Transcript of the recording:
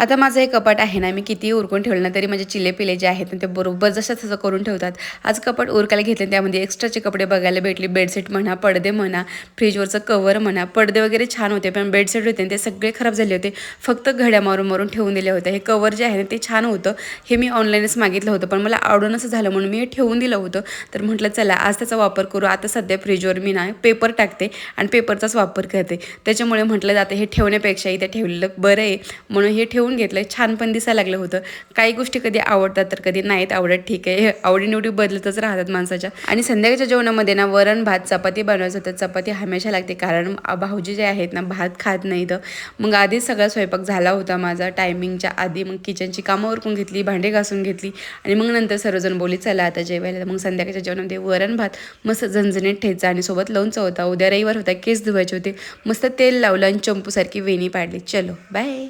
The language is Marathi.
आता माझं हे कपाट आहे ना मी कितीही उरकून ठेवलं ना तरी माझे चिले पिले जे आहेत ना ते बरोबर जसं तसं करून ठेवतात. आज कपाट उरकायला घेतले त्यामध्ये एक्स्ट्राचे कपडे बघायला भेटले. बेडशीट म्हणा पडदे म्हणा फ्रीजवरचं कवर म्हणा पडदे वगैरे छान होते पण बेडशीट होते ते सगळे खराब झाले होते. फक्त घड्या मारून मारून ठेवून दिले होते. हे कवर जे आहे ना ते छान होतं. हे मी ऑनलाईनच मागितलं होतं पण मला आवडून असं झालं म्हणून मी हे ठेवून दिलं होतं. तर म्हटलं चला आज त्याचा वापर करू. आता सध्या फ्रीजवर मी ना पेपर टाकते आणि पेपरचाच वापर करते. त्याच्यामुळे म्हटलं जातं हे ठेवण्यापेक्षा इथे ठेवलेलं बरं आहे. म्हणून हे ठेवून घेतलं छान पण दिसायला लागलं होतं. काही गोष्टी कधी आवडतात तर कधी नाहीत आवडत ठीक आहे. आवडीनिवडी बदलतच राहतात माणसाच्या. आणि संध्याकाळच्या जेवणामध्ये ना वरण भात चपाती बनवायचं तर चपाती हमेशा लागते कारण भाऊजी जे आहेत ना भात खात नाही तर मग आधीच सगळा स्वयंपाक झाला होता माझा टायमिंगच्या आधी मग किचनची कामं उरकून घेतली भांडे घासून घेतली. आणि मग नंतर सर्वजण बोली चला आता जेवायला. मग संध्याकाळच्या जेवणामध्ये वरण भात मस्त झणझणीत ठेचा आणि सोबत लोणचं होता. उद्या रविवार होता केस धुवायचे होते. मस्त तेल लावलं आणि चंपूसारखी वेणी पाडली. चलो बाय